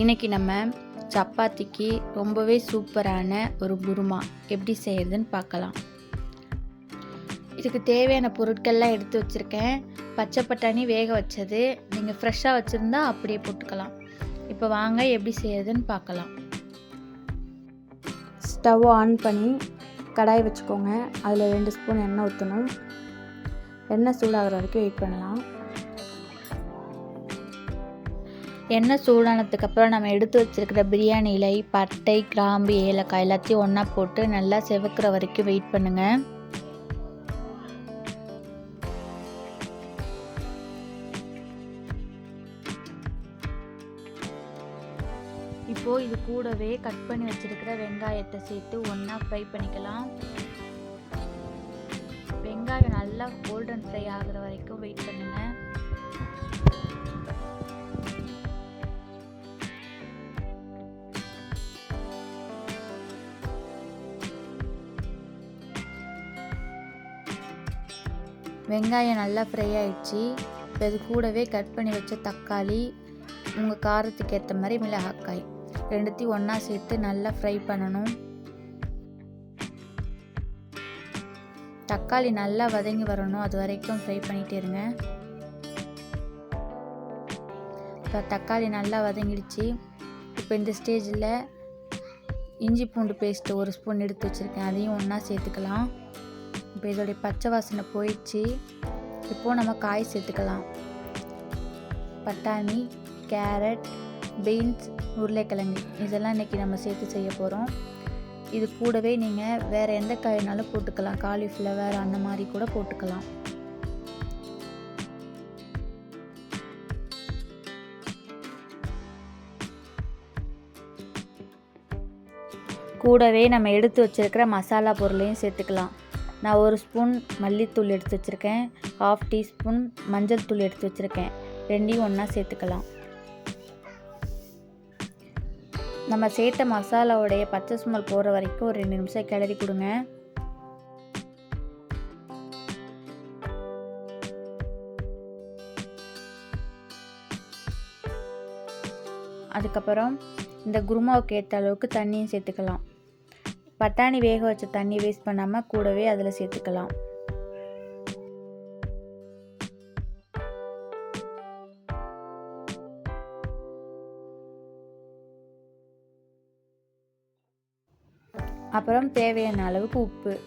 இன்றைக்கி நம்ம சப்பாத்திக்கு ரொம்பவே சூப்பரான ஒரு குருமா எப்படி செய்கிறதுன்னு பார்க்கலாம். இதுக்கு தேவையான பொருட்கள்லாம் எடுத்து வச்சுருக்கேன். பச்சை பட்டாணி வேக வச்சது. நீங்கள் ஃப்ரெஷ்ஷாக வச்சுருந்தா அப்படியே போட்டுக்கலாம். இப்போ வாங்க எப்படி செய்கிறதுன்னு பார்க்கலாம். ஸ்டவ் ஆன் பண்ணி கடாய் வச்சுக்கோங்க. அதில் ரெண்டு ஸ்பூன் எண்ணெய் ஊற்றணும் எண்ணெய் சூடாகிற வரைக்கும் வெயிட் பண்ணலாம். எண்ணெய் சூடானதுக்கப்புறம் நம்ம எடுத்து வச்சிருக்கிற பிரியாணி இலை பட்டை கிராம்பு ஏலக்காய் எல்லாத்தையும் ஒன்றா போட்டு நல்லா செவக்கிற வரைக்கும் வெயிட் பண்ணுங்கள் இப்போது இது கூடவே கட் பண்ணி வச்சுருக்கிற வெங்காயத்தை சேர்த்து ஒன்றா ஃப்ரை பண்ணிக்கலாம். வெங்காயம் நல்லா கோல்டன் ஃப்ரை ஆகுற வரைக்கும் வெயிட் பண்ணுங்கள் வெங்காயம் நல்லா ஃப்ரை ஆயிடுச்சு. இப்போ இது கூடவே கட் பண்ணி வச்ச தக்காளி உங்கள் காரத்துக்கு ஏற்ற மாதிரி மிளகாக்காய். ரெண்டுத்தையும் ஒன்றா சேர்த்து நல்லா ஃப்ரை பண்ணணும். தக்காளி நல்லா வதங்கி வரணும். அது வரைக்கும் ஃப்ரை பண்ணிகிட்டே இருங்க. இப்போ தக்காளி நல்லா வதங்கிடுச்சு. இப்போ இந்த ஸ்டேஜில் இஞ்சி பூண்டு பேஸ்ட்டு ஒரு ஸ்பூன் எடுத்து வச்சுருக்கேன். அதையும் ஒன்றா சேர்த்துக்கலாம். இப்போ இதோடைய பச்சை வாசனை போயிடுச்சு. இப்போது நம்ம காய் சேர்த்துக்கலாம். பட்டாணி கேரட் பீன்ஸ் உருளைக்கிழங்கு. இதெல்லாம் இன்றைக்கி நம்ம சேர்த்து செய்ய போகிறோம் இது கூடவே நீங்கள் வேறு எந்த காயினாலும் போட்டுக்கலாம். காலிஃப்ளவர் அந்த மாதிரி கூட போட்டுக்கலாம். கூடவே நம்ம எடுத்து வச்சுருக்கிற மசாலா பொருளையும் சேர்த்துக்கலாம். நான் ஒரு ஸ்பூன் மல்லித்தூள் எடுத்து வச்சுருக்கேன். ஹாஃப் டீஸ்பூன் மஞ்சள் தூள் எடுத்து வச்சுருக்கேன். ரெண்டையும் ஒன்றா சேர்த்துக்கலாம். நம்ம சேர்த்த மசாலாவுடைய பச்சை ஸ்மெல் போகிற வரைக்கும் ஒரு ரெண்டு நிமிஷம் கிளறி கொடுங்க. அதுக்கப்புறம் இந்த குருமாவுக்கு ஏற்ற அளவுக்கு தண்ணியும் சேர்த்துக்கலாம். பட்டாணி வேக வச்ச தண்ணி வேஸ்ட் பண்ணாமல் கூடவே அதில் சேர்த்துக்கலாம். அப்புறம் தேவையான அளவுக்கு உப்பு.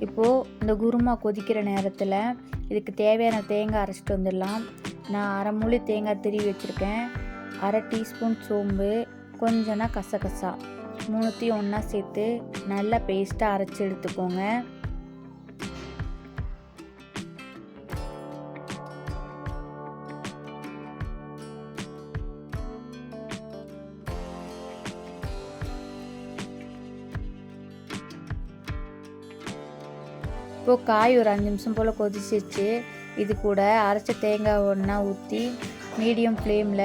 இப்போது இந்த குருமா கொதிக்கிற நேரத்தில் இதுக்கு தேவையான தேங்காய் அரைச்சிட்டு வந்துடலாம். நான் அரை மூலி தேங்காய் திருவி வச்சுருக்கேன். அரை டீஸ்பூன் சோம்பு கொஞ்சனா கசகசா. மூணுத்தையும் ஒன்றா சேர்த்து நல்லா பேஸ்ட்டாக அரைச்சி எடுத்துக்கோங்க. இப்போது காய் ஒரு அஞ்சு நிமிஷம் போல் கொதிச்சிச்சு இது கூட அரைச்ச தேங்காய் ஒன்றா ஊற்றி மீடியம் ஃப்ளேமில்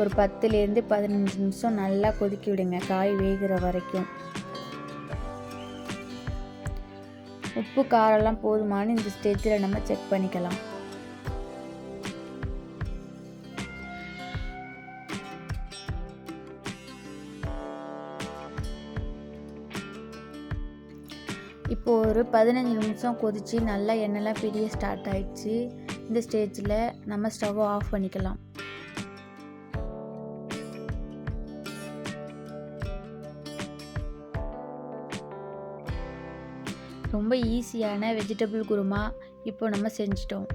ஒரு பத்துலேருந்து பதினஞ்சு நிமிஷம் நல்லா கொதிக்கி விடுங்க காய் வேகிற வரைக்கும். உப்பு காரெல்லாம் போதுமானு இந்த ஸ்டேஜில் நம்ம செக் பண்ணிக்கலாம். இப்போது ஒரு பதினஞ்சு நிமிஷம் கொதித்து நல்லா எண்ணெய்லாம் பிரிய ஸ்டார்ட் ஆகிடுச்சு இந்த ஸ்டேஜில் நம்ம ஸ்டவ்வை ஆஃப் பண்ணிக்கலாம். ரொம்ப ஈஸியான வெஜிடபிள் குருமா இப்போ நம்ம செஞ்சிட்டோம்.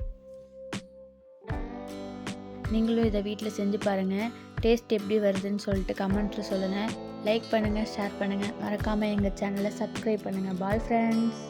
நீங்களும் இதை வீட்டில் செஞ்சு பாருங்கள் டேஸ்ட் எப்படி வருதுன்னு சொல்லிட்டு கமெண்ட்டில் சொல்லுங்கள் லைக் பண்ணுங்கள் ஷேர் பண்ணுங்கள் மறக்காமல் எங்கள் சேனலை சப்ஸ்கிரைப் பண்ணுங்கள் பாய் ஃப்ரெண்ட்ஸ்